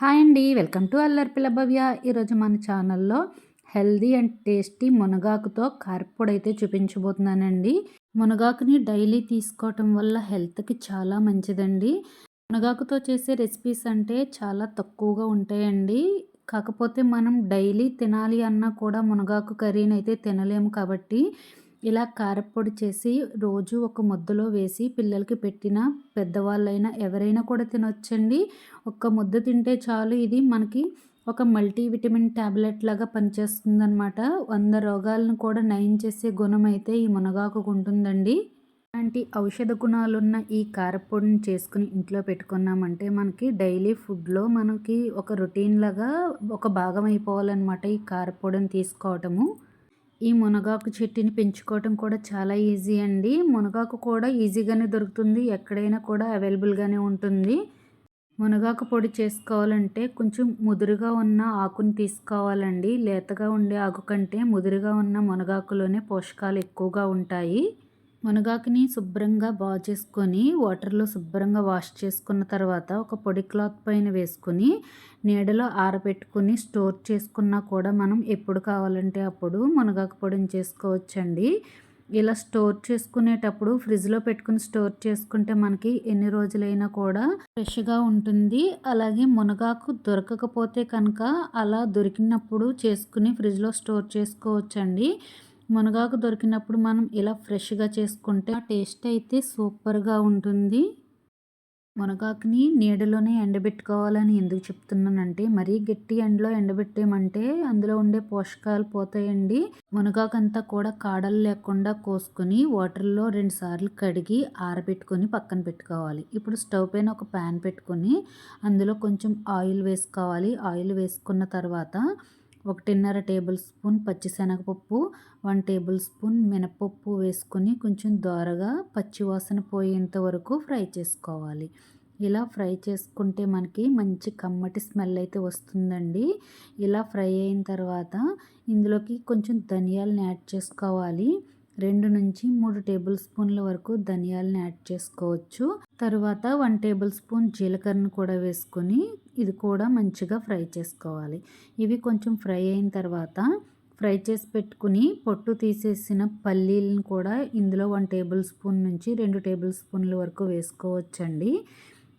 Hi అండి. Welcome to అల్లరి పిల్ల భవ్య. ఈరోజు మన ఛానల్లో హెల్దీ అండ్ టేస్టీ మునగాకుతో కారపొడి అయితే చూపించబోతున్నానండి. మునగాకుని డైలీ తీసుకోవటం వల్ల హెల్త్కి చాలా మంచిదండి. మునగాకుతో చేసే రెసిపీస్ అంటే చాలా తక్కువగా ఉంటాయండి. కాకపోతే మనం డైలీ తినాలి అన్నా కూడా మునగాకు కర్రీని అయితే తినలేము కాబట్టి ఇలా కారపొడి చేసి రోజు ఒక ముద్దలో వేసి పిల్లలకి పెట్టిన పెద్దవాళ్ళైనా ఎవరైనా కూడా తినొచ్చండి. ఒక్క ముద్ద తింటే చాలు. ఇది మనకి ఒక మల్టీవిటమిన్ ట్యాబ్లెట్ లాగా పనిచేస్తుంది అనమాట వంద రోగాలను కూడా నయం చేసే గుణం అయితే ఈ మునగాకు ఉంటుందండి. అలాంటి ఔషధ గుణాలున్న ఈ కారపొడిని చేసుకుని ఇంట్లో పెట్టుకున్నామంటే మనకి డైలీ ఫుడ్లో మనకి ఒక రొటీన్ లాగా ఒక భాగం అయిపోవాలన్నమాట ఈ కారపొడిని తీసుకోవటము. ఈ మునగాకు చెట్టుని పెంచుకోవటం కూడా చాలా ఈజీ అండి. మునగాకు కూడా ఈజీగానే దొరుకుతుంది. ఎక్కడైనా కూడా అవైలబుల్గానే ఉంటుంది. మునగాకు పొడి చేసుకోవాలంటే కొంచెం ముదురుగా ఉన్న ఆకుని తీసుకోవాలండి. లేతగా ఉండే ఆకు కంటే ముదురుగా ఉన్న మునగాకులోనే పోషకాలు ఎక్కువగా ఉంటాయి. మునగాకుని శుభ్రంగా బాగు చేసుకొని వాటర్లో శుభ్రంగా వాష్ చేసుకున్న తర్వాత ఒక పొడి క్లాత్ పైన వేసుకొని నీడలో ఆరబెట్టుకుని స్టోర్ చేసుకున్నా కూడా మనం ఎప్పుడు కావాలంటే అప్పుడు మునగాకు పొడిని చేసుకోవచ్చండి. ఇలా స్టోర్ చేసుకునేటప్పుడు ఫ్రిడ్జ్లో పెట్టుకుని స్టోర్ చేసుకుంటే మనకి ఎన్ని రోజులైనా కూడా ఫ్రెష్గా ఉంటుంది. అలాగే మునగాకు దొరకకపోతే కనుక అలా దొరికినప్పుడు చేసుకుని ఫ్రిడ్జ్లో స్టోర్ చేసుకోవచ్చండి. మునగాకు దొరికినప్పుడు మనం ఇలా ఫ్రెష్గా చేసుకుంటే ఆ టేస్ట్ అయితే సూపర్గా ఉంటుంది. మునగాకుని నీడలోనే ఎండబెట్టుకోవాలని ఎందుకు చెప్తున్నానంటే మరీ గట్టి ఎండలో ఎండబెట్టేమంటే అందులో ఉండే పోషకాలు పోతాయండి. మునగాకు అంతా కూడా కాడలు లేకుండా కోసుకొని వాటర్లో రెండు సార్లు కడిగి ఆరబెట్టుకొని పక్కన పెట్టుకోవాలి. ఇప్పుడు స్టవ్ పైన ఒక ప్యాన్ పెట్టుకొని అందులో కొంచెం ఆయిల్ వేసుకోవాలి. ఆయిల్ వేసుకున్న తర్వాత ఒకటిన్నర టేబుల్ స్పూన్ పచ్చిశనగపప్పు వన్ టేబుల్ స్పూన్ మినపప్పు వేసుకొని కొంచెం దోరగా పచ్చివాసన పోయేంత వరకు ఫ్రై చేసుకోవాలి. ఇలా ఫ్రై చేసుకుంటే మనకి మంచి కమ్మటి స్మెల్ అయితే వస్తుందండి. ఇలా ఫ్రై అయిన తర్వాత ఇందులోకి కొంచెం ధనియాలను యాడ్ చేసుకోవాలి. రెండు నుంచి మూడు టేబుల్ స్పూన్ల వరకు ధనియాలను యాడ్ చేసుకోవచ్చు. తర్వాత వన్ టేబుల్ స్పూన్ జీలకర్రను కూడా వేసుకొని ఇది కూడా మంచిగా ఫ్రై చేసుకోవాలి. ఇవి కొంచెం ఫ్రై అయిన తర్వాత ఫ్రై చేసి పెట్టుకుని పొట్టు తీసేసిన పల్లీలను కూడా ఇందులో వన్ టేబుల్ స్పూన్ నుంచి రెండు టేబుల్ స్పూన్ల వరకు వేసుకోవచ్చండి.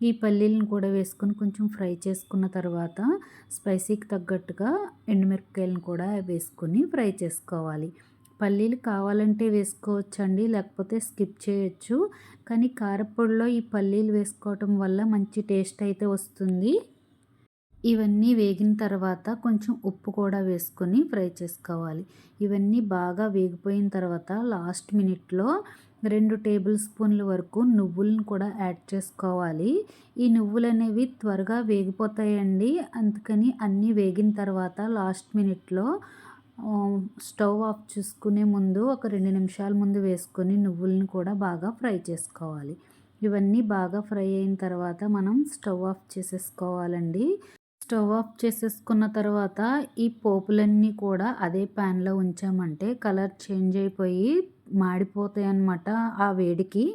ఈ పల్లీలను కూడా వేసుకొని కొంచెం ఫ్రై చేసుకున్న తర్వాత స్పైసీకి తగ్గట్టుగా ఎండుమిరపకాయలను కూడా వేసుకొని ఫ్రై చేసుకోవాలి. పల్లీలు కావాలంటే వేసుకోవచ్చండి లేకపోతే స్కిప్ చేయొచ్చు. కానీ కారపొడిలో ఈ పల్లీలు వేసుకోవటం వల్ల మంచి టేస్ట్ అయితే వస్తుంది. ఇవన్నీ వేగిన తర్వాత కొంచెం ఉప్పు కూడా వేసుకొని ఫ్రై చేసుకోవాలి. ఇవన్నీ బాగా వేగిపోయిన తర్వాత లాస్ట్ మినిట్లో రెండు టేబుల్ స్పూన్ల వరకు నువ్వులను కూడా యాడ్ చేసుకోవాలి. ఈ నువ్వులు అనేవి త్వరగా వేగిపోతాయండి. అందుకని అన్నీ వేగిన తర్వాత లాస్ట్ మినిట్లో స్టవ్ ఆఫ్ చేసుకునే ముందు ఒక రెండు నిమిషాల ముందు వేసుకొని నువ్వులను కూడా బాగా ఫ్రై చేసుకోవాలి. ఇవన్నీ బాగా ఫ్రై అయిన తర్వాత మనం స్టవ్ ఆఫ్ చేసేసుకోవాలండి. స్టవ్ ఆఫ్ చేసేసుకున్న తర్వాత ఈ పోపులన్నీ కూడా అదే ప్యాన్లో ఉంచామంటే కలర్ చేంజ్ అయిపోయి మాడిపోతాయి అన్నమాట ఆ వేడికి.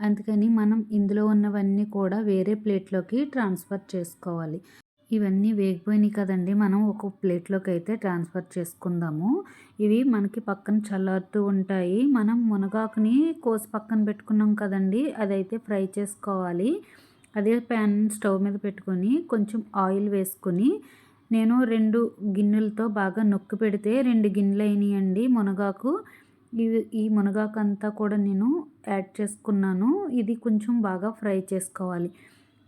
అందుకని మనం ఇందులో ఉన్నవన్నీ కూడా వేరే ప్లేట్లోకి ట్రాన్స్ఫర్ చేసుకోవాలి. ఇవన్నీ వేగిపోయినాయి కదండి. మనం ఒక ప్లేట్లోకి అయితే ట్రాన్స్ఫర్ చేసుకుందాము. ఇవి మనకి పక్కన చల్లారుతూ ఉంటాయి. మనం మునగాకుని కోసి పక్కన పెట్టుకున్నాం కదండి. అదైతే ఫ్రై చేసుకోవాలి. అదే ప్యాన్ స్టవ్ మీద పెట్టుకొని కొంచెం ఆయిల్ వేసుకొని నేను రెండు గిన్నెలతో బాగా నొక్కి పెడితే రెండు గిన్నెలు అయినాయండి మునగాకు. ఇవి ఈ మునగాకు అంతా కూడా నేను యాడ్ చేసుకున్నాను. ఇది కొంచెం బాగా ఫ్రై చేసుకోవాలి.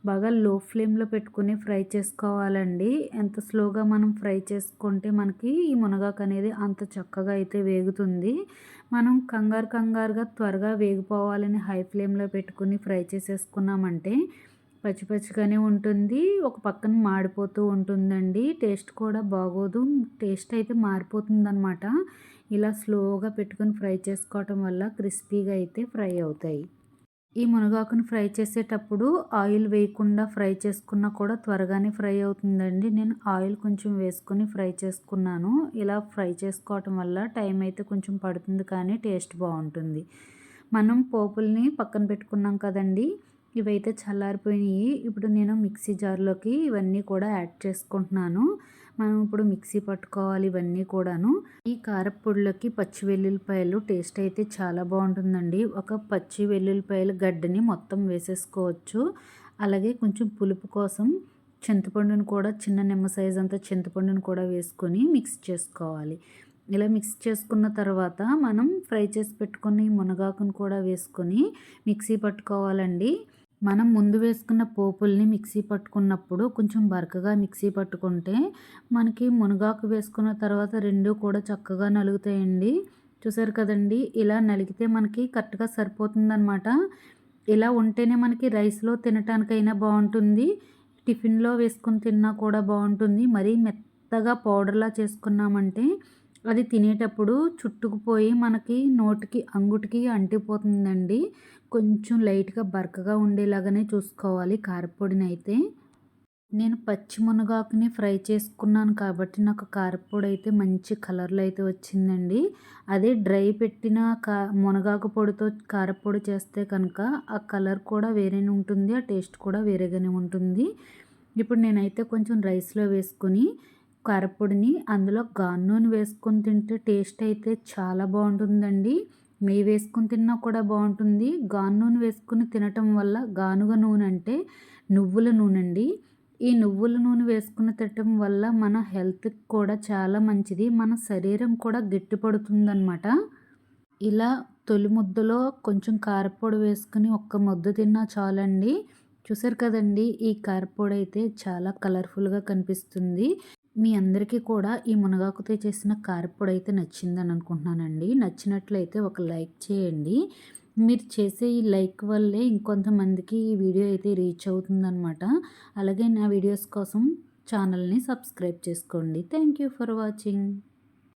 బాగా లో ఫ్లేమ్లో పెట్టుకుని ఫ్రై చేసుకోవాలండి. ఎంత స్లోగా మనం ఫ్రై చేసుకుంటే మనకి ఈ మునగాకు అనేది అంత చక్కగా అయితే వేగుతుంది. మనం కంగారు కంగారుగా త్వరగా వేగిపోవాలని హై ఫ్లేమ్లో పెట్టుకుని ఫ్రై చేసేసుకున్నామంటే పచ్చి పచ్చిగానే ఉంటుంది. ఒక పక్కన మాడిపోతూ ఉంటుందండి. టేస్ట్ కూడా బాగోదు. టేస్ట్ అయితే మారిపోతుంది అనమాట ఇలా స్లోగా పెట్టుకుని ఫ్రై చేసుకోవటం వల్ల క్రిస్పీగా అయితే ఫ్రై అవుతాయి. ఈ మునగాకుని ఫ్రై చేసేటప్పుడు ఆయిల్ వేయకుండా ఫ్రై చేసుకున్నా కూడా త్వరగానే ఫ్రై అవుతుందండి. నేను ఆయిల్ కొంచెం వేసుకొని ఫ్రై చేసుకున్నాను. ఇలా ఫ్రై చేసుకోవటం వల్ల టైం అయితే కొంచెం పడుతుంది కానీ టేస్ట్ బాగుంటుంది. మనం పోపుల్ని పక్కన పెట్టుకున్నాం కదండి ఇవైతే చల్లారిపోయినాయి. ఇప్పుడు నేను మిక్సీ జార్లోకి ఇవన్నీ కూడా యాడ్ చేసుకుంటున్నాను. మనం ఇప్పుడు మిక్సీ పట్టుకోవాలి ఇవన్నీ కూడాను. ఈ కారపొడిలోకి పచ్చి వెల్లుల్లిపాయలు టేస్ట్ అయితే చాలా బాగుంటుందండి. ఒక పచ్చి వెల్లుల్లిపాయలు గడ్డని మొత్తం వేసేసుకోవచ్చు. అలాగే కొంచెం పులుపు కోసం చింతపండును కూడా చిన్న నిమ్మ సైజ్ అంతా చింతపండును కూడా వేసుకొని మిక్స్ చేసుకోవాలి. ఇలా మిక్స్ చేసుకున్న తర్వాత మనం ఫ్రై చేసి పెట్టుకుని మునగాకును కూడా వేసుకొని మిక్సీ పట్టుకోవాలండి. మనం ముందు వేసుకున్న పోపుల్ని మిక్సీ పట్టుకున్నప్పుడు కొంచెం బరకగా మిక్సీ పట్టుకుంటే మనకి మునగాకు వేసుకున్న తర్వాత రెండు కూడా చక్కగా నలుగుతాయండి. చూసారు కదండి? ఇలా నలిగితే మనకి కరెక్ట్గా సరిపోతుందన్నమాట. ఇలా ఉంటేనే మనకి రైస్లో తినటానికైనా బాగుంటుంది. టిఫిన్లో వేసుకొని తిన్నా కూడా బాగుంటుంది. మరీ మెత్తగా పౌడర్లా చేసుకున్నామంటే అది తినేటప్పుడు చుట్టుకుపోయి మనకి నోటికి అంగుటికి అంటిపోతుందండి. కొంచెం లైట్గా బరకగా ఉండేలాగానే చూసుకోవాలి కారపొడిని అయితే నేను పచ్చి మునగాకుని ఫ్రై చేసుకున్నాను కాబట్టి నాకు కారపొడి అయితే మంచి కలర్లో అయితే వచ్చిందండి. అదే డ్రై పెట్టిన కా మునగాకు పొడితో కారపొడి చేస్తే కనుక ఆ కలర్ కూడా వేరేనే ఉంటుంది ఆ టేస్ట్ కూడా వేరేగానే ఉంటుంది. ఇప్పుడు నేనైతే కొంచెం రైస్లో వేసుకొని కారపొడిని అందులో గాను నూనె వేసుకొని తింటే టేస్ట్ అయితే చాలా బాగుంటుందండి. నెయ్యి వేసుకొని తిన్నా కూడా బాగుంటుంది. గాను నూనె వేసుకుని తినటం వల్ల గానుగ నూనె అంటే నువ్వుల నూనె అండి. ఈ నువ్వుల నూనె వేసుకుని తినటం వల్ల మన హెల్త్కి కూడా చాలా మంచిది. మన శరీరం కూడా గట్టిపడుతుందన్నమాట. ఇలా తొలి ముద్దలో కొంచెం కారపొడి వేసుకుని ఒక్క ముద్ద తిన్నా చాలండి. చూసారు కదండి ఈ కారపొడి అయితే చాలా కలర్ఫుల్గా కనిపిస్తుంది. మీ అందరికీ కూడా ఈ మునగాకుతో చేసిన కారపొడి అయితే నచ్చిందని అనుకుంటున్నానండి. నచ్చినట్లయితే ఒక లైక్ చేయండి. మీరు చేసే ఈ లైక్ వల్లే ఇంకొంతమందికి ఈ వీడియో అయితే రీచ్ అవుతుందనమాట అలాగే నా వీడియోస్ కోసం ఛానల్ని సబ్స్క్రైబ్ చేసుకోండి. Thank you for watching.